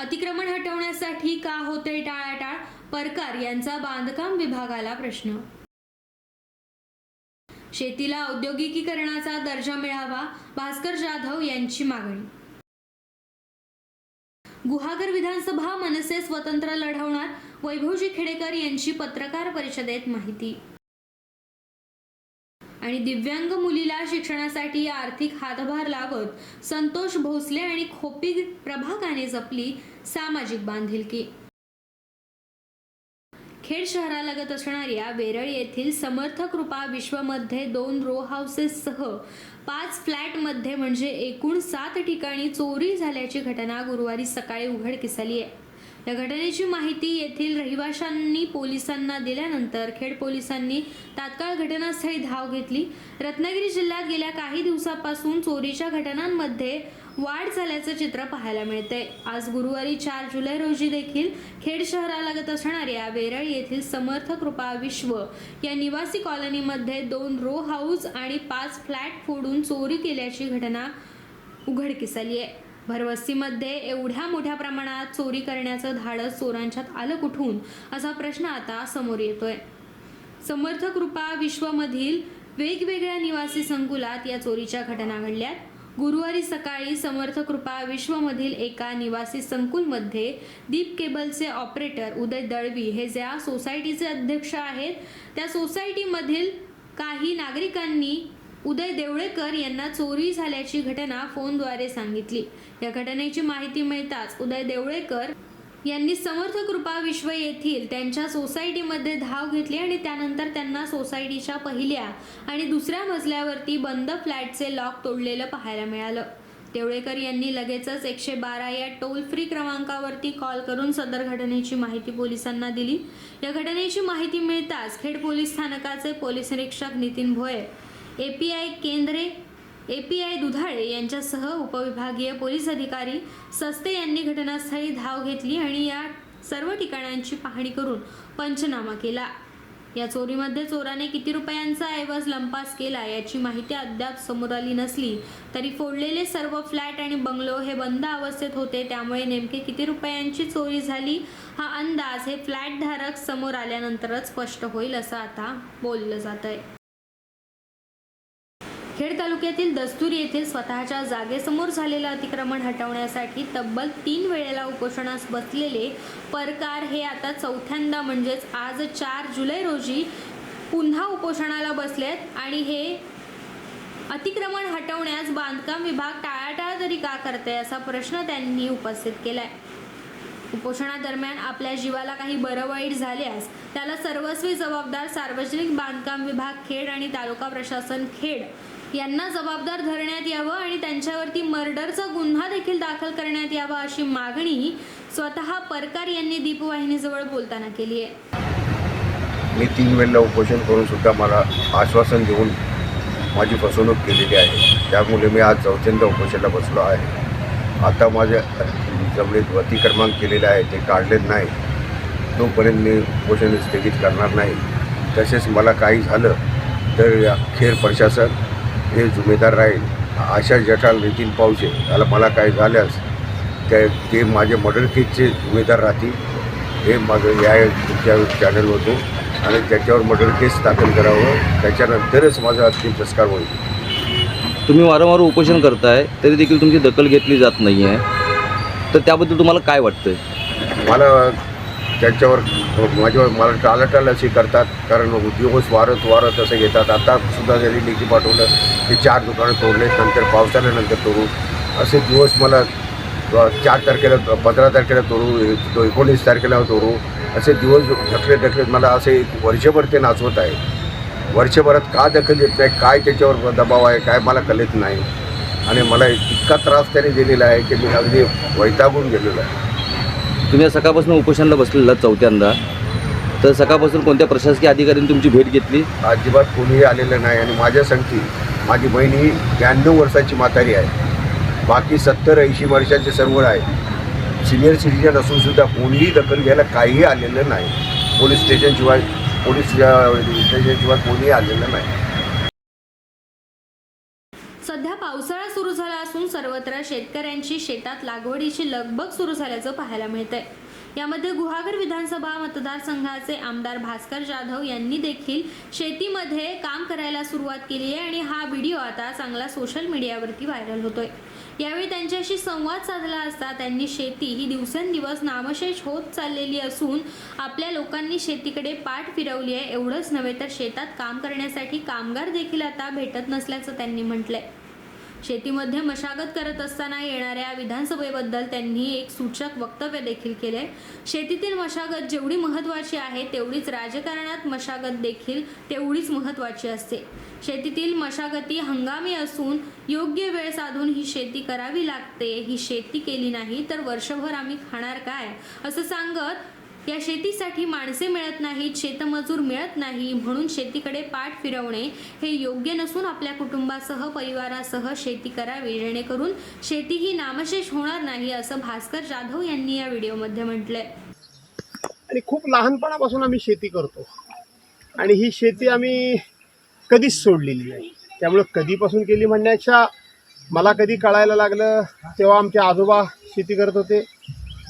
अतिक्रमण हटवण्यासाठी का होते टाळाटाळ? परकार यांचा बांधकाम विभागाला प्रश्न. शेतीला औद्योगिकीकरणाचा दर्जा मिळावा भास्कर जाधव यांची मागणी. गुहागर विधानसभा मनसे स्वतंत्र लढवणार वैभवजी खेडेकर यांची पत्रकार परिषदेत माहिती. आणि दिव्यांग मुलीला शिक्षणासाठी आर्थिक हातभार लावत संतोष भोसले आणि खोपी प्रभागाने जपली सामाजिक बांधिलकी. खेड शहरालगत असणाऱ्या वेरळ येथील समर्थ कृपा विश्वमध्ये दोन रो हाऊसेससह पाच फ्लॅटमध्ये म्हणजे एकूण सात ठिकाणी चोरी झाल्याची घटना गुरुवारी सकाळी उघडकीस आली आहे. या घटनेची माहिती येथील रहिवाशांनी पोलिसांना दिल्यानंतर खेड पोलिसांनी तात्काळ घटनास्थळी धाव घेतली. रत्नागिरी जिल्ह्यात गेल्या काही दिवसापासून चोरीच्या घटनांमध्ये वाढ झाल्याचं चित्र पाहायला मिळते आज गुरुवारी चार जुलै रोजी देखील खेड शहरालगत असणाऱ्या वेरळ येथील समर्थ कृपा विश्व या निवासी कॉलनीमध्ये दोन रो हाऊस आणि पाच फ्लॅट फोडून चोरी केल्याची घटना उघडकीस आली आहे. भरवस्तीमध्ये एवढ्या मोठ्या प्रमाणात चोरी करण्याचं धाडस चोरांच्यात आलं कुठून? असा प्रश्न आता समोर येतोय. समर्थ कृपा विश्वमधील वेगवेगळ्या निवासी संकुलात या चोरीच्या घटना घडल्यात. गुरुवारी सकाळी समर्थ कृपा विश्वमधील एका निवासी संकुलमध्ये दीप केबलचे ऑपरेटर उदय दळवी हे ज्या सोसायटीचे अध्यक्ष आहेत त्या सोसायटीमधील काही नागरिकांनी उदय देवळेकर यांना चोरी झाल्याची घटना फोनद्वारे सांगितली. या घटनेची माहिती मिळताच उदय देवळेकर यांनी समर्थ कृपा विश्व येथील त्यांच्या सोसायटीमध्ये धाव घेतली आणि त्यानंतर त्यांना सोसायटीच्या पहिल्या आणि दुसऱ्या मजल्यावरती बंद फ्लॅटचे लॉक तोडलेलं पाहायला मिळालं. देवळेकर यांनी लगेचच एकशे बारा या टोल फ्री क्रमांकावरती कॉल करून सदर घटनेची माहिती पोलिसांना दिली. या घटनेची माहिती मिळताच खेड पोलीस स्थानकाचे पोलीस निरीक्षक नितीन भोये एपीआय केंद्रे एपीआय दुधाळे यांच्यासह उपविभागीय पोलीस अधिकारी सस्ते यांनी घटनास्थळी धाव घेतली आणि या सर्व ठिकाणांची पाहणी करून पंचनामा केला. या चोरीमध्ये चोराने किती रुपयांचा ऐवज लंपास केला याची माहिती अद्याप समोर आली नसली तरी फोडलेले सर्व फ्लॅट आणि बंगलो हे बंद अवस्थेत होते त्यामुळे नेमके किती रुपयांची चोरी झाली हा अंदाज हे फ्लॅट धारक समोर आल्यानंतरच स्पष्ट होईल असं आता बोललं जात आहे खेड तालुक्यातील दस्तूर येथील स्वतःच्या जागेसमोर झालेलं अतिक्रमण हटवण्यासाठी तब्बल तीन वेळेला उपोषणास बसलेले परकार हे आता चौथ्यांदा म्हणजेच आज चार जुलै रोजी पुन्हा उपोषणाला बसलेत आणि हे अतिक्रमण हटवण्यास बांधकाम विभाग टाळाटाळ तरी का करते असा प्रश्न त्यांनी उपस्थित केलाय. उपोषणादरम्यान आपल्या जीवाला काही बरं वाईट झाल्यास त्याला सर्वस्वी जबाबदार सार्वजनिक बांधकाम विभाग खेड आणि तालुका प्रशासन खेड यांना जबाबदार धरण्यात यावं आणि त्यांच्यावरती मर्डरचा गुन्हा देखील दाखल करण्यात यावा अशी मागणी स्वतः परकार यांनी दीपवाहिनीजवळ बोलताना केली आहे. मी तीन वेळेला उपोषण करून सुद्धा मला आश्वासन देऊन माझी फसवणूक केलेली आहे. त्यामुळे मी आज चौथ्यांदा उपोषणाला बसलो आहे. आता माझ्या जमिनीत क्रमांक केलेले आहे ते काढलेत नाही. तोपर्यंत मी उपोषण स्थगित करणार नाही. तसेच मला काही झालं तर या प्रशासन हे जुमेदार राहील आशा जठाल नितीन पावसे याला मला काही झाल्यास ते ते माझे मर्डर केसचे जुमेदार राहतील हे माझं या तुमच्या चॅनलवरून आणि त्याच्यावर मर्डर केस दाखल करावं त्याच्यानंतरच माझा अंतिम संस्कार होईल. तुम्ही वारंवार उपोषण करताय तरी देखील तुमची दखल घेतली जात नाही आहे तर त्याबद्दल तुम्हाला काय वाटतं मला त्याच्यावर माझ्यावर मला टाळाटाळ अशी करतात कारण दिवस वारत वारत असं घेतात. आता सुद्धा त्यांनी लेखी पाठवलं की चार दुकानं तोडले नंतर पावसाळ्यानंतर तोडू. असे दिवस मला चार तारखेला पंधरा तारखेला तोडू तो एकोणीस तारखेला तोडू. असे दिवस ढकलत ढकलत मला असे एक वर्षभर ते नाचवत आहे. वर्षभरात का दखल देत नाही काय त्याच्यावर दबाव आहे काय मला कळत नाही. आणि मला इतका त्रास त्याने दिलेला आहे की मी अगदी वैतागून गेलेलो आहे. तुम्ही सकाळपासून उपोषणाला बसलेला चौथ्यांदा. तर सकाळपासून कोणत्या प्रशासकीय अधिकाऱ्यांनी तुमची भेट घेतली? अजिबात कोणीही आलेलं नाही आणि माझ्या संगती माझी बहीण ही ब्याण्णव वर्षाची म्हातारी आहे. बाकी सत्तर ऐंशी वर्षाचे सर्व आहे. सिनियर सिटीजन असून सुद्धा कोणीही दखल घ्यायला काहीही आलेलं नाही. पोलीस स्टेशनशिवाय पोलीस स्टेशनशिवाय कोणीही आलेलं नाही. सध्या पावसाळा सुरू सुरू झाला असून सर्वत्र शेतकऱ्यांची शेतात लागवडीची लगबग सुरू झाल्याचं पाहायला मिळतंय. यामध्ये गुहागर विधानसभा मतदारसंघाचे आमदार भास्कर जाधव यांनी देखील शेतीमध्ये काम करायला सुरुवात केली आहे आणि हा व्हिडिओ आता चांगला सोशल मीडियावरती व्हायरल होतोय. यावेळी त्यांच्याशी संवाद साधला असता त्यांनी शेती ही दिवसेंदिवस नामशेष होत चाललेली असून आपल्या लोकांनी शेतीकडे पाठ फिरवली आहे. एवढंच नव्हे तर शेतात काम करण्यासाठी कामगार देखील आता भेटत नसल्याचं त्यांनी म्हटलंय. शेतीमध्ये मशागत करत असताना येणाऱ्या विधानसभेबद्दल त्यांनी एक सूचक वक्तव्य देखील केले शेतीतील मशागत जेवढी महत्त्वाची आहे तेवढीच राजकारणात मशागत देखील तेवढीच महत्त्वाची असते. शेतीतील मशागती हंगामी असून योग्य वेळ साधून ही शेती करावी लागते ही शेती केली नाही तर वर्षभर आम्ही खाणार काय? असं सांगत या शेतीसाठी माणसे मिळत नाहीत शेतमजूर मिळत नाही म्हणून शेतीकडे पाठ फिरवणे हे योग्य नसून आपल्या कुटुंबासह परिवारासह शेती करावी. जेणेकरून शेती ही नामशेष होणार नाही असं भास्कर जाधव यांनी या व्हिडिओमध्ये म्हटलंय. आणि खूप लहानपणापासून आम्ही शेती करतो. आणि ही शेती आम्ही कधीच सोडलेली नाही. त्यामुळं कधीपासून केली म्हणण्याच्या मला कधी कळायला लागलं तेव्हा आमचे आजोबा शेती करत होते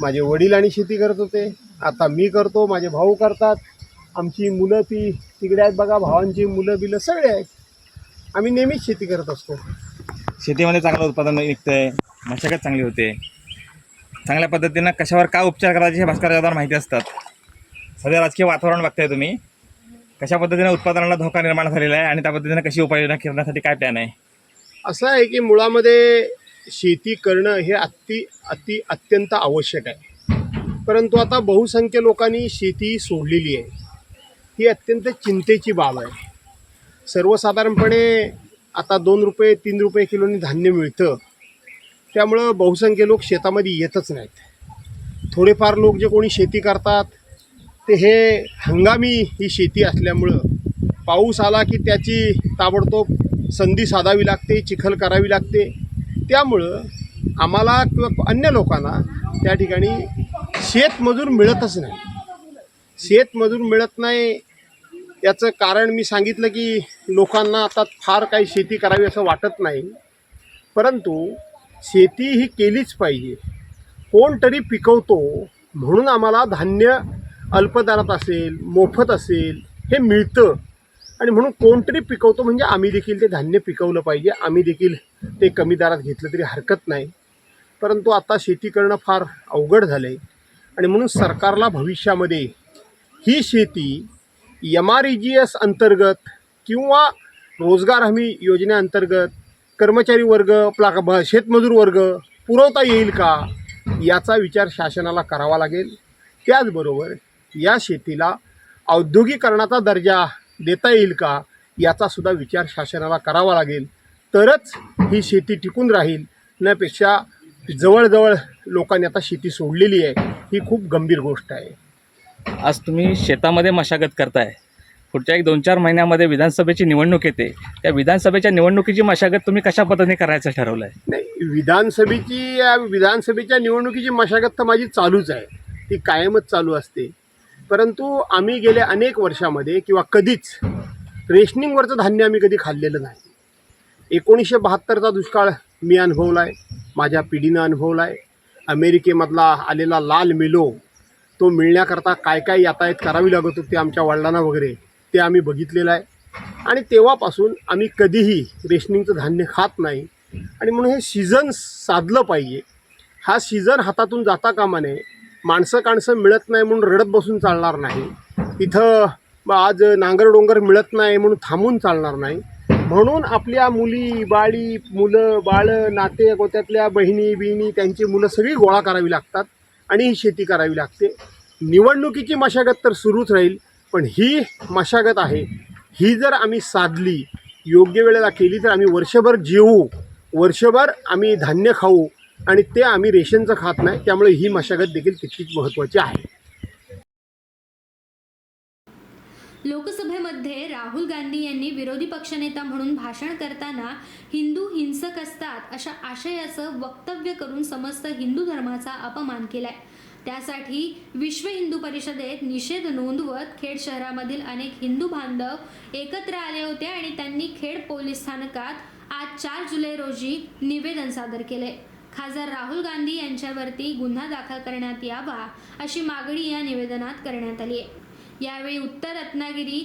माझे वडील आणि शेती करत होते. आता मी करतो माझे भाऊ करतात. आमची मुलं ती तिकडे आहेत बघा भावांची मुलं बिलं सगळे आहेत. आम्ही नेहमीच शेती करत असतो. शेतीमध्ये चांगलं उत्पादन निघतंय मशागत चांगली होते. चांगल्या पद्धतीनं कशावर काय उपचार करायचे हे भास्कर जाधवांना माहिती असतात. सध्या राजकीय वातावरण बघताय तुम्ही. कशा पद्धतीने उत्पादनाला धोका निर्माण झालेला आहे आणि त्या पद्धतीने कशी उपाययोजना करण्यासाठी काय प्लॅन आहे? असं आहे की मुळामध्ये शेती करणं हे अति अति अत्यंत आवश्यक आहे. परंतु आता बहुसंख्य लोकांनी शेती सोडलेली आहे. ही अत्यंत चिंतेची बाब आहे. सर्वसाधारणपणे आता दोन रुपये तीन रुपये किलोनी धान्य मिळतं. त्यामुळं बहुसंख्य लोक शेतामध्ये येतच नाहीत. थोडेफार लोक जे कोणी शेती करतात ते हे हंगामी ही शेती असल्यामुळं पाऊस आला की त्याची ताबडतोब संधी साधावी लागते चिखल करावी लागते. त्यामुळं आम्हाला किंवा अन्य लोकांना त्या ठिकाणी शेतमजूर मिळतच नाही. शेतमजूर मिळत नाही याचं कारण मी सांगितलं की लोकांना आता फार काही शेती करावी असं वाटत नाही. परंतु शेती ही केलीच पाहिजे. कोणतरी पिकवतो म्हणून आम्हाला धान्य अल्पदरात असेल मोफत असेल हे मिळतं. आणि म्हणून कोणतरी पिकवतो म्हणजे आम्ही देखील ते धान्य पिकवलं पाहिजे. आम्ही देखील ते कमी दरात घेतलं तरी हरकत नाही. परंतु आता शेती करणं फार अवघड झालं आहे आणि म्हणून सरकारला भविष्यामध्ये ही शेती M R E G S अंतर्गत किंवा रोजगार हमी योजनेअंतर्गत कर्मचारी वर्ग प्ला भ- शेतमजूर वर्ग पुरवता येईल का याचा विचार शासनाला करावा लागेल. त्याचबरोबर या शेतीला औद्योगिकरणाचा दर्जा देता येईल का याचासुद्धा विचार शासनाला करावा लागेल. तरच ही शेती टिकून राहील. न्यापेक्षा जवळजवळ लोकांनी आता शेती सोडलेली आहे ही खूप गंभीर गोष्ट आहे. आज तुम्ही शेतामध्ये मशागत करताय. पुढच्या एक दोन चार महिन्यामध्ये विधानसभेची निवडणूक येते. त्या विधानसभेच्या निवडणुकीची मशागत तुम्ही कशा पद्धतीने करायचं ठरवलं आहे नाही विधानसभेची या विधानसभेच्या निवडणुकीची मशागत तर माझी चालूच आहे. ती कायमच चालू असते. परंतु आम्ही गेल्या अनेक वर्षामध्ये किंवा कधीच रेशनिंगवरचं धान्य आम्ही कधी खाल्लेलं नाही. एकोणीसशे बहात्तरचा दुष्काळ मी अनुभवला आहे माझ्या पिढीनं अनुभवला आहे अमेरिकेमधला आलेला लाल मिलो तो मिळण्याकरता काय काय यातायात करावी लागत होती आमच्या वडिलांना वगैरे ते आम्ही बघितलेलं आहे. आणि तेव्हापासून आम्ही कधीही रेशनिंगचं धान्य खात नाही. आणि म्हणून हे सीझन साधलं पाहिजे. हा सीझन हातातून जाता कामा नये. माणसं काणसं मिळत नाही म्हणून रडत बसून चालणार नाही. इथं आज नांगर डोंगर मिळत नाही म्हणून थांबून चालणार नाही. म्हणून आपल्या मुली बाळी मुलं बाळं नाते गोत्यातल्या बहिणी बिहिणी त्यांची मुलं सगळी गोळा करावी लागतात आणि ही शेती करावी लागते. निवडणुकीची मशागत तर सुरूच राहील पण ही मशागत आहे. ही जर आम्ही साधली योग्य वेळेला केली तर आम्ही वर्षभर जेवू वर्षभर आम्ही धान्य खाऊ आणि ते आम्ही रेशनचं खात नाही त्यामुळे ही मशागत देखील तितकीच महत्त्वाची आहे. लोकसभेमध्ये राहुल गांधी यांनी विरोधी पक्षनेता म्हणून भाषण करताना हिंदू हिंसक असतात अशा आशयाचं वक्तव्य करून समस्त हिंदू धर्माचा अपमान केलाय. त्यासाठी विश्व हिंदू परिषदेत निषेध नोंदवत खेड शहरामधील अनेक हिंदू बांधव एकत्र आले होते आणि त्यांनी खेड पोलीस स्थानकात आज चार जुलै रोजी निवेदन सादर केले खासदार राहुल गांधी यांच्यावरती गुन्हा दाखल करण्यात यावा अशी मागणी या निवेदनात करण्यात आली आहे यावेळी उत्तर रत्नागिरी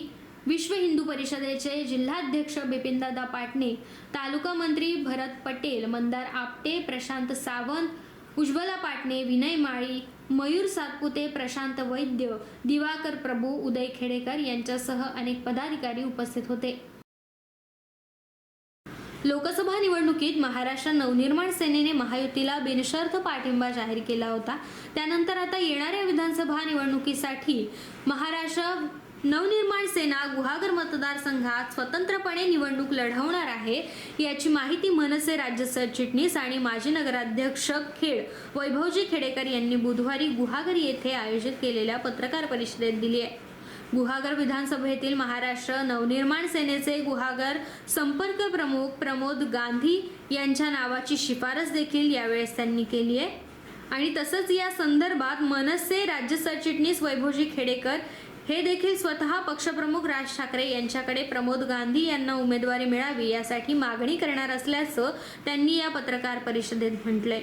विश्व हिंदू परिषदेचे जिल्हाध्यक्ष बिपिनदादा पाटणे तालुका मंत्री भरत पटेल मंदार आपटे प्रशांत सावंत उज्ज्वला पाटणे विनय माळी मयूर सातपुते प्रशांत वैद्य दिवाकर प्रभू उदय खेडेकर यांच्यासह अनेक पदाधिकारी उपस्थित होते. लोकसभा निवडणुकीत महाराष्ट्र नवनिर्माण सेनेने महायुतीला बिनशर्त पाठिंबा जाहीर केला होता. त्यानंतर आता येणाऱ्या विधानसभा निवडणुकीसाठी महाराष्ट्र नवनिर्माण सेना गुहागर मतदारसंघात स्वतंत्रपणे निवडणूक लढवणार आहे याची माहिती मनसे राज्य सरचिटणीस आणि माजी नगराध्यक्ष खेड वैभवजी खेडेकर यांनी बुधवारी गुहागर येथे आयोजित केलेल्या पत्रकार परिषदेत दिली आहे. गुहागर विधानसभेतील महाराष्ट्र नवनिर्माण सेनेचे गुहागर संपर्क प्रमुख प्रमोद गांधी यांच्या नावाची शिफारस देखील यावेळेस त्यांनी केली आहे. आणि तसंच या संदर्भात मनसे राज्य सरचिटणीस वैभवजी खेडेकर हे देखील स्वतः पक्षप्रमुख राज ठाकरे यांच्याकडे प्रमोद गांधी यांना उमेदवारी मिळावी यासाठी मागणी करणार असल्याचं त्यांनी या पत्रकार परिषदेत म्हटलंय.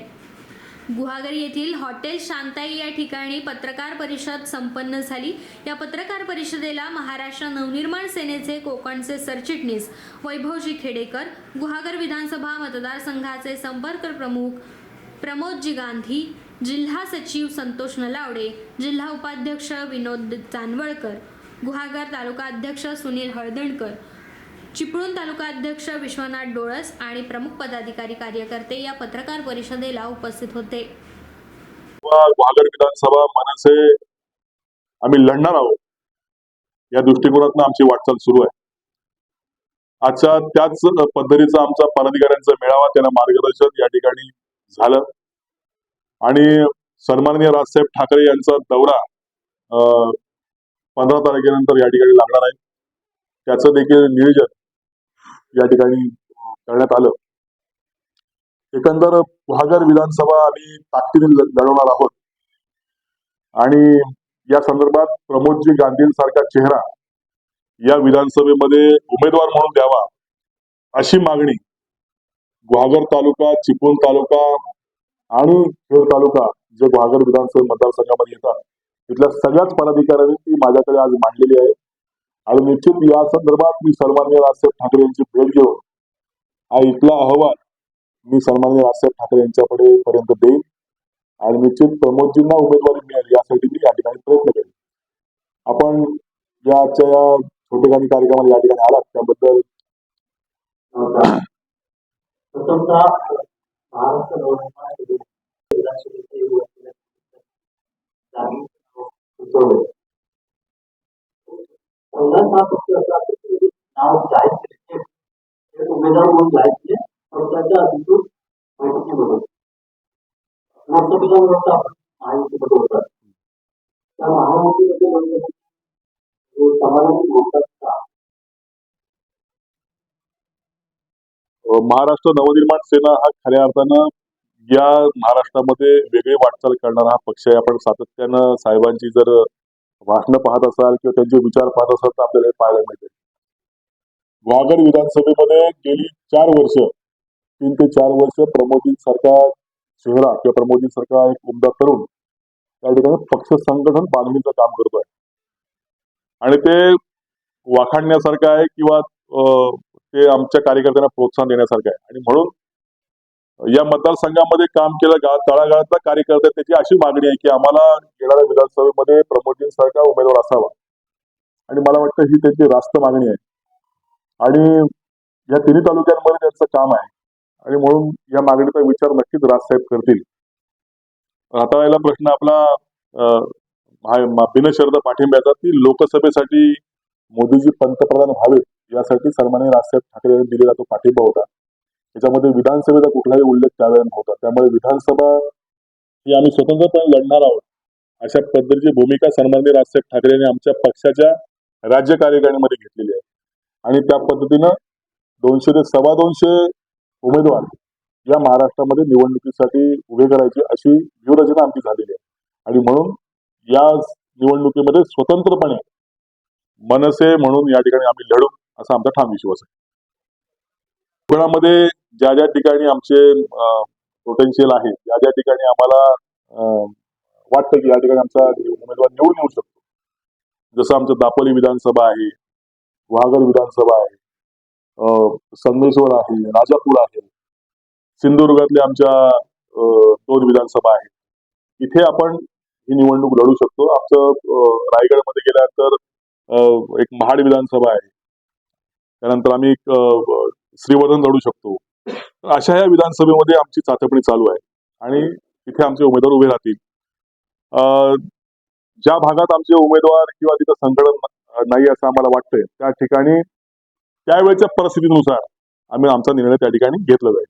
गुहागर येथील हॉटेल शांताई या ठिकाणी पत्रकार परिषद संपन्न झाली. या पत्रकार परिषदेला महाराष्ट्र नवनिर्माण सेनेचे कोकणचे सरचिटणीस वैभवजी खेडेकर गुहागर विधानसभा मतदारसंघाचे संपर्क प्रमुख प्रमोदजी गांधी जिल्हा सचिव संतोष नलावडे जिल्हा उपाध्यक्ष विनोद जानवळकर गुहागर तालुका अध्यक्ष सुनील हळदणकर चिपळूण तालुका अध्यक्ष विश्वनाथ डोळस आणि प्रमुख पदाधिकारी कार्यकर्ते या पत्रकार परिषदेला उपस्थित होते. व विधानसभा मनसे आम्ही लढणार आहोत. या दृष्टिकोनातून आमची वाटचाल सुरू आहे. आजच्या त्याच पद्धतीचा आमचा पदाधिकाऱ्यांचा मेळावा त्यांना मार्गदर्शन या ठिकाणी झालं. आणि सन्माननीय राजसाहेब ठाकरे यांचा दौरा पंधरा तारखेनंतर या ठिकाणी लागणार आहे. त्याचं देखील नियोजन या ठिकाणी करण्यात आलं. एकंदर गुहागर विधानसभा आम्ही ताकदीने लढवणार आहोत. आणि या संदर्भात प्रमोदजी गांधींसारखा चेहरा या विधानसभेमध्ये उमेदवार म्हणून द्यावा अशी मागणी गुहागर तालुका चिपळूण तालुका आणि खेड तालुका जे गुहागर विधानसभा मतदारसंघामध्ये येतात तिथल्या सगळ्याच पदाधिकाऱ्यांनी ती माझ्याकडे आज मांडलेली आहे. आणि निश्चित या संदर्भात मी सन्मान्य राजसाहेब ठाकरे यांची भेट घेऊन हा इथला अहवाल मी सन्मान्य राजसाहेब ठाकरे यांच्याकडे पर्यंत देईन. आणि निश्चित प्रमोदजींना उमेदवारी मिळेल यासाठी मी या ठिकाणी प्रयत्न करेन. आपण या आजच्या या छोटेखानी कार्यक्रमाला या ठिकाणी आलात. त्याबद्दल महाराष्ट्र पक्ष असा नाव जाहीर केले उमेदवार म्हणून जाहीर केले पक्षाच्या अधिकृत बैठकीमध्ये आपण महायुतीमध्ये होतात त्या महायुतीमध्ये महाराष्ट्र नवनिर्माण सेना हा खऱ्या अर्थानं या महाराष्ट्रामध्ये वेगळी वाटचाल करणारा हा पक्ष आहे. आपण सातत्यानं साहेबांची जर भाषणं पाहत असाल किंवा त्यांचे विचार पाहत असाल तर आपल्याला हे पाहायला मिळते. वागड विधानसभेमध्ये गेली चार वर्ष तीन ते चार वर्ष प्रमोदींसारखा चेहरा किंवा प्रमोदींसारखा एक उमदा तरुण त्या ठिकाणी पक्ष संघटन बांधणीचं काम करतोय. आणि ते वाखाणण्यासारखं आहे किंवा ते आमच्या कार्यकर्त्यांना प्रोत्साहन देण्यासारखं आहे. आणि म्हणून या मतदारसंघामध्ये काम केलं तळागाळातला कार्यकर्ता त्याची अशी मागणी आहे की आम्हाला येणाऱ्या विधानसभेमध्ये प्रमोदजींसारखा उमेदवार असावा. आणि मला वाटतं ही त्यांची रास्त मागणी आहे. आणि या तिन्ही तालुक्यांमध्ये त्यांचं काम आहे. आणि म्हणून या मागणीचा विचार नक्कीच राजसाहेब करतील. आता वेळेला प्रश्न आपला अं, बिनशर्त पाठिंब्याचा की लोकसभेसाठी मोदीजी पंतप्रधान व्हावेत यासाठी सन्माननीय राजसाहेब ठाकरे यांनी दिलेला तो पाठिंबा होता. त्याच्यामध्ये विधानसभेचा कुठलाही उल्लेख त्यावेळेला नव्हता. त्यामुळे विधानसभा ही आम्ही स्वतंत्रपणे लढणार आहोत. अशा पद्धतीची भूमिका सन्माननीय राजसाहेब ठाकरेंनी आमच्या पक्षाच्या राज्य कार्यकारिणीमध्ये घेतलेली आहे. आणि त्या पद्धतीनं दोनशे ते सव्वा दोनशे उमेदवार या महाराष्ट्रामध्ये निवडणुकीसाठी उभे करायची अशी व्यूहरचना आमची झालेली आहे. आणि म्हणून या निवडणुकीमध्ये स्वतंत्रपणे मनसे म्हणून या ठिकाणी आम्ही लढू असा आमचा ठाम विश्वास आहे. कोणामध्ये ज्या ज्या ठिकाणी आमचे पोटेन्शियल आहे ज्या ज्या ठिकाणी आम्हाला वाटतं की या ठिकाणी आमचा उमेदवार निवडून येऊ शकतो. जसं आमचं दापोली विधानसभा आहे वाघर विधानसभा आहे संगमेश्वर आहे राजापूर आहे सिंधुदुर्गातल्या आमच्या दोन विधानसभा आहेत. इथे आपण ही निवडणूक लढू शकतो. आमचं रायगडमध्ये गेल्यानंतर एक महाड विधानसभा आहे. त्यानंतर आम्ही एक श्रीवर्धन लढू शकतो. अशा या विधानसभेमध्ये आमची चाचपणी चालू आहे. आणि तिथे आमचे उमेदवार उभे राहतील. अं, ज्या भागात आमचे उमेदवार किंवा तिथं संकट नाही असं आम्हाला वाटतंय त्या ठिकाणी त्यावेळेच्या परिस्थितीनुसार आम्ही आमचा निर्णय त्या ठिकाणी घेतला जाईल.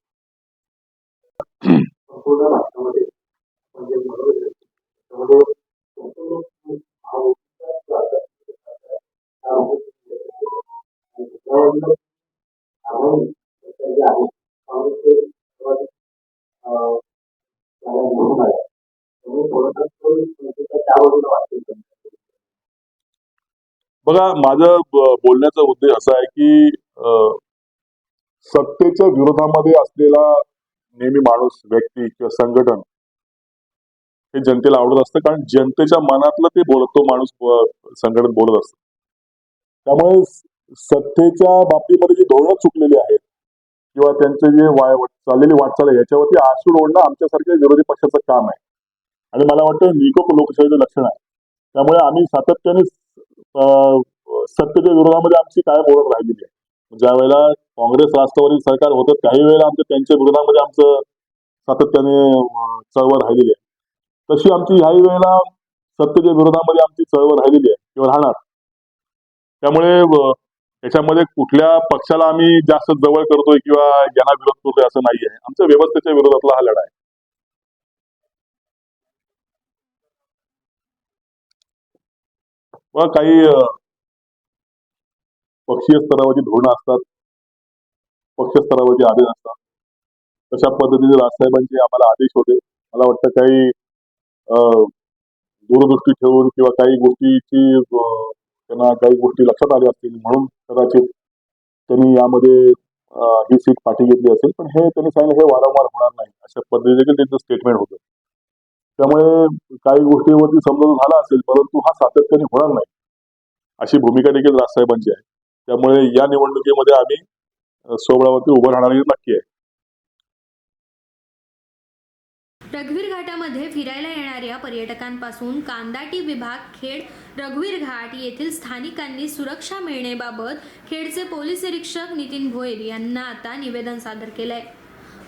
काँग्रेसचे त्यामुळे बघा माझं बोलण्याचा उद्देश असा आहे की सत्तेच्या विरोधामध्ये असलेला नेहमी माणूस व्यक्ती किंवा संघटन हे जनतेला आवडत असतं. कारण जनतेच्या मनातलं ते बोलत तो माणूस संघटन बोलत असतं. त्यामुळे सत्तेच्या बाबतीमध्ये जी धोरणं चुकलेली आहेत किंवा त्यांचे जे वाय चाललेली वाटचाल आहे याच्यावरती आसूड ओढणं आमच्यासारख्या विरोधी पक्षाचं काम आहे. आणि मला वाटतं निकोप लोकशाहीचं लक्षण आहे. त्यामुळे आम्ही सातत्याने सत्तेच्या विरोधामध्ये आमची कायम ओळख राहिलेली आहे. ज्या वेळेला काँग्रेस राष्ट्रवादी सरकार होतं काही वेळेला आमच्या त्यांच्या विरोधामध्ये आमचं सातत्याने चळवळ राहिलेली आहे. तशी आमची ह्याही वेळेला सत्तेच्या विरोधामध्ये आमची चळवळ राहिलेली आहे किंवा राहणार. त्यामुळे त्याच्यामध्ये कुठल्या पक्षाला आम्ही जास्त जवळ करतोय किंवा यांना विरोध करतोय असं नाही आहे आमच्या व्यवस्थेच्या विरोधातला हा लढा आहे. व काही पक्षीय स्तरावरची धोरणं असतात पक्ष स्तरावरचे आदेश असतात तशा पद्धतीने राजसाहेबांचे आम्हाला आदेश होते. मला वाटतं काही दूरदृष्टी ठेवून किंवा काही गोष्टीची त्यांना काही गोष्टी लक्षात आल्या असतील. म्हणून कदाचित त्यांनी यामध्ये ही सीट पाठी घेतली असेल. पण हे त्यांनी सांगितलं हे वारंवार होणार नाही. अशा पद्धतीने देखील त्यांचं स्टेटमेंट होतं. त्यामुळे काही गोष्टीवरती समजून झाला असेल परंतु हा सातत्याने होणार नाही. अशी भूमिका देखील राजसाहेबांची आहे. त्यामुळे या निवडणुकीमध्ये आम्ही अं, उभं राहणार नक्की आहे. रघुवीर घाटामध्ये फिरायला येणाऱ्या पर्यटकांपासून कांदाटी विभाग खेड रघुवीर घाट येथील स्थानिकांनी सुरक्षा मिळण्याबाबत खेडचे पोलीस निरीक्षक नितीन भोईर यांना आता निवेदन सादर केलंय.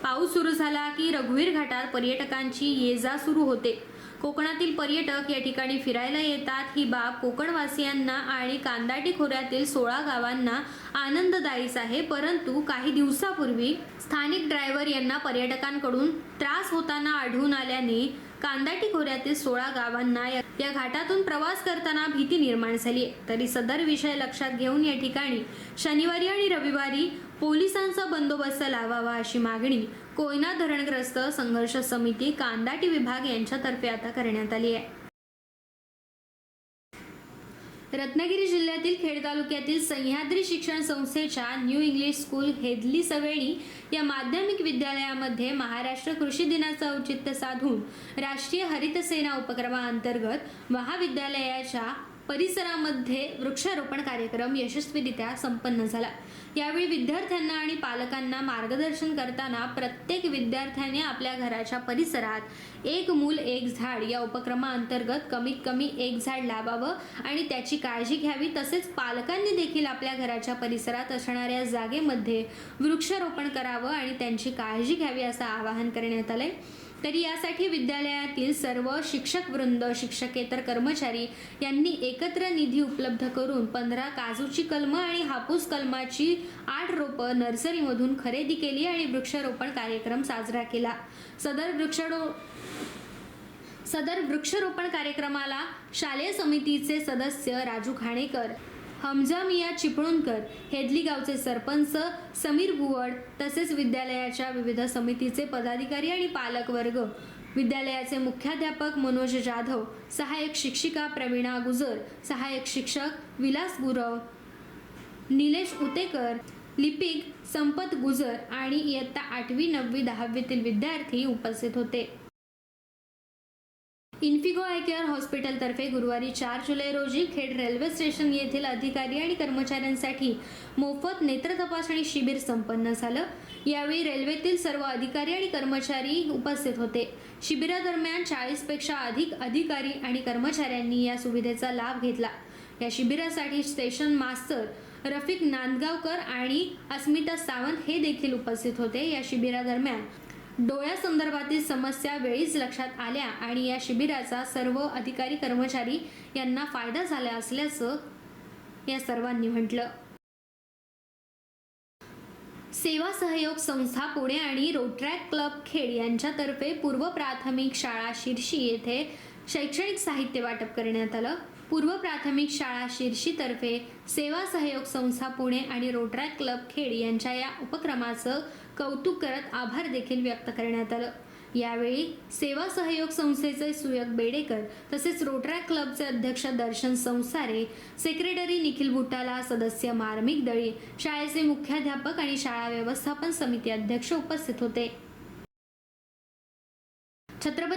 पाऊस सुरू झाला की रघुवीर घाटात पर्यटकांची ये जा सुरू होते. कोकणातील पर्यटक या ठिकाणी फिरायला येतात. ही बाब कोकणवासियांना आणि कांदाटी खोऱ्यातील सोळा गावांना आनंददायीच आहे. परंतु काही दिवसापूर्वी स्थानिक ड्रायव्हर यांना पर्यटकांकडून त्रास होताना आढळून आल्याने कांदाटी खोऱ्यातील सोळा गावांना या या घाटातून प्रवास करताना भीती निर्माण झाली. आहे तरी सदर विषय लक्षात घेऊन या ठिकाणी शनिवारी आणि रविवारी पोलिसांचा बंदोबस्त लावावा अशी मागणी कोयना धरणग्रस्त संघर्ष समिती कांदाटी विभाग यांच्यातर्फे आता करण्यात आली आहे. रत्नागिरी जिल्ह्यातील खेड तालुक्यातील सह्याद्री शिक्षण संस्थेच्या new English school Hedli Saveni या माध्यमिक विद्यालयामध्ये महाराष्ट्र कृषी दिनाचं औचित्य साधून राष्ट्रीय हरित सेना उपक्रमाअंतर्गत महाविद्यालयाच्या परिसरामध्ये वृक्षारोपण कार्यक्रम यशस्वीरित्या संपन्न झाला. यावेळी विद्यार्थ्यांना आणि पालकांना मार्गदर्शन करताना प्रत्येक विद्यार्थ्याने आपल्या घराच्या परिसरात एक मूल एक झाड या उपक्रमाअंतर्गत कमीत कमी एक झाड लावावं आणि त्याची काळजी घ्यावी. तसेच पालकांनी देखील आपल्या घराच्या परिसरात असणाऱ्या जागेमध्ये वृक्षारोपण करावं आणि त्यांची काळजी घ्यावी असं आवाहन करण्यात आलंय. तरी यासाठी विद्यालयातील सर्व शिक्षक वृंद शिक्षकेतर कर्मचारी यांनी एकत्र निधी उपलब्ध करून पंधरा काजूची कलमं आणि हापूस कलमाची आठ रोपं नर्सरीमधून खरेदी केली आणि वृक्षारोपण कार्यक्रम साजरा केला. सदर वृक्षारो सदर वृक्षारोपण कार्यक्रमाला शालेय समितीचे सदस्य राजू खाणेकर हमजा मिया चिपळूणकर हेदली गावचे सरपंच समीर भुवड तसेच विद्यालयाच्या विविध समितीचे पदाधिकारी आणि पालक वर्ग विद्यालयाचे मुख्याध्यापक मनोज जाधव सहाय्यक शिक्षिका प्रवीणा गुजर सहाय्यक शिक्षक विलास गुरव निलेश उतेकर लिपिक संपत गुजर आणि इयत्ता आठवी नववी दहावीतील विद्यार्थी उपस्थित होते. इन्फिगो आय केअर हॉस्पिटलतर्फे गुरुवारी चार जुलै रोजी खेड रेल्वे स्टेशन येथील अधिकारी आणि कर्मचाऱ्यांसाठी मोफत नेत्र तपासणी शिबिर संपन्न झालं. यावेळी रेल्वेतील सर्व अधिकारी आणि कर्मचारी उपस्थित होते. शिबिरादरम्यान चाळीसपेक्षा अधिक अधिकारी आणि कर्मचाऱ्यांनी या सुविधेचा लाभ घेतला. या शिबिरासाठी स्टेशन मास्तर रफिक नांदगावकर आणि अस्मिता सावंत हे देखील उपस्थित होते. या शिबिरादरम्यान डोळ्यासंदर्भातील समस्या वेळीच लक्षात आल्या आणि या शिबिराचा सर्व अधिकारी कर्मचारी यांना फायदा झाला असल्याचं या सर्वांनी म्हटलं. सेवा सहयोग संस्था पुणे आणि रोट्रॅक क्लब खेड यांच्यातर्फे पूर्व प्राथमिक शाळा शिर्शी येथे शैक्षणिक साहित्य वाटप करण्यात आलं. पूर्व प्राथमिक शाळा शिर्शीतर्फे सेवा सहयोग संस्था पुणे आणि रोट्रॅक क्लब खेड यांच्या या उपक्रमाचं कौतुक करत आभार देखील व्यक्त करण्यात आलं. यावेळी सेवा सहयोग संस्थेचे सुयक बेडेकर तसेच रोटरॅक क्लबचे अध्यक्ष दर्शन संसारे सेक्रेटरी निखिल भुटाला सदस्य मार्मिक दळी शाळेचे मुख्याध्यापक आणि शाळा व्यवस्थापन समिती अध्यक्ष उपस्थित होते.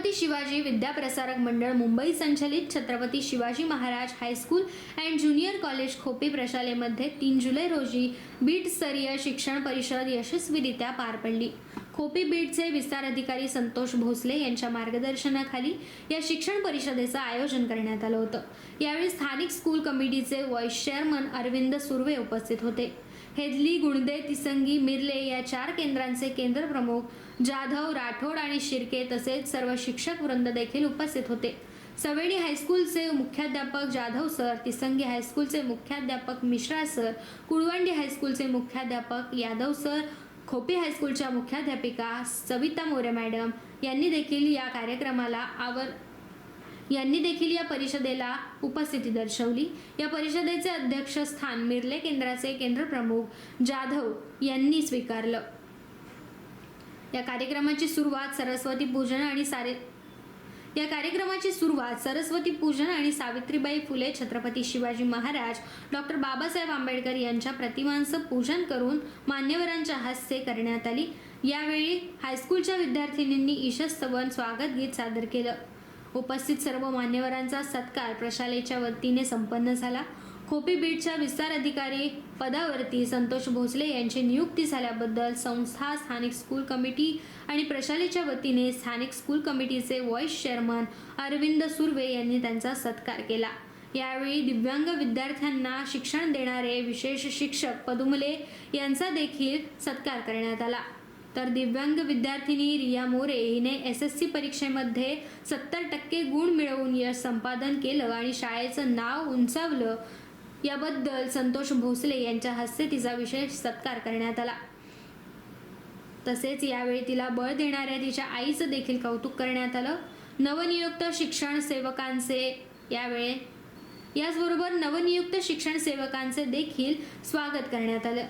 छत्रपती शिवाजी विद्याप्रसारक मंडळ मुंबई संचलित Chhatrapati Shivaji Maharaj high school and junior college Khopi प्रशालेमध्ये तीन जुलै रोजी बीटस्तरीय शिक्षण परिषद यशस्वीरित्या पार पडली. खोपी बीटचे विस्तार अधिकारी संतोष भोसले यांच्या मार्गदर्शनाखाली या शिक्षण परिषदेचं आयोजन करण्यात आलं होतं. यावेळी स्थानिक स्कूल कमिटीचे व्हाईस चेअरमन अरविंद सुर्वे उपस्थित होते. हेदली गुणदे तिसंगी मिरले या चार केंद्रांचे केंद्र प्रमुख जाधव राठोड आणि शिर्के तसेच सर्व शिक्षक वृंद देखील उपस्थित होते. सवेडी हायस्कूलचे मुख्याध्यापक जाधव सर तिसंगी हायस्कूलचे मुख्याध्यापक मिश्रा सर कुळवंडी हायस्कूलचे मुख्याध्यापक यादव सर खोपी हायस्कूलच्या मुख्याध्यापिका सविता मोरे मॅडम यांनी देखील या कार्यक्रमाला आवर यांनी देखील या परिषदेला उपस्थिती दर्शवली. या परिषदेचे अध्यक्षस्थान मिरले केंद्राचे केंद्रप्रमुख जाधव यांनी स्वीकारलं. या कार्यक्रमाची सुरुवात सरस्वती पूजन आणि सारे या कार्यक्रमाची सुरुवात सरस्वती पूजन आणि सावित्रीबाई फुले छत्रपती शिवाजी महाराज डॉक्टर बाबासाहेब आंबेडकर यांच्या प्रतिमांचं पूजन करून मान्यवरांच्या हस्ते करण्यात आली. यावेळी हायस्कूलच्या विद्यार्थिनींनी ईशस्तवन स्वागत गीत सादर केलं. उपस्थित सर्व मान्यवरांचा सत्कार प्रशालेच्या वतीने संपन्न झाला. खोपी बीटच्या विस्तार अधिकारी पदावरती संतोष भोसले यांची नियुक्ती झाल्याबद्दल संस्था स्थानिक स्कूल कमिटी आणि प्रशालेच्या वतीने स्थानिक स्कूल कमिटीचे व्हाईस चेअरमन अरविंद सुर्वे यांनी त्यांचा सत्कार केला. यावेळी दिव्यांग विद्यार्थ्यांना शिक्षण देणारे विशेष शिक्षक पदुमले यांचा देखील सत्कार करण्यात आला. तर दिव्यांग विद्यार्थिनी रिया मोरे हिने एस एस सी परीक्षेमध्ये सत्तर टक्के गुण मिळवून यश संपादन केलं आणि शाळेचं नाव उंचावलं याबद्दल संतोष भोसले यांच्या हस्ते तिचा विशेष सत्कार करण्यात आला. तसेच यावेळी तिला बळ देणाऱ्या तिच्या आईचं देखील कौतुक करण्यात आलं. नवनियुक्त शिक्षण सेवकांचे यावेळी याचबरोबर नवनियुक्त शिक्षण सेवकांचे देखील स्वागत करण्यात आलं.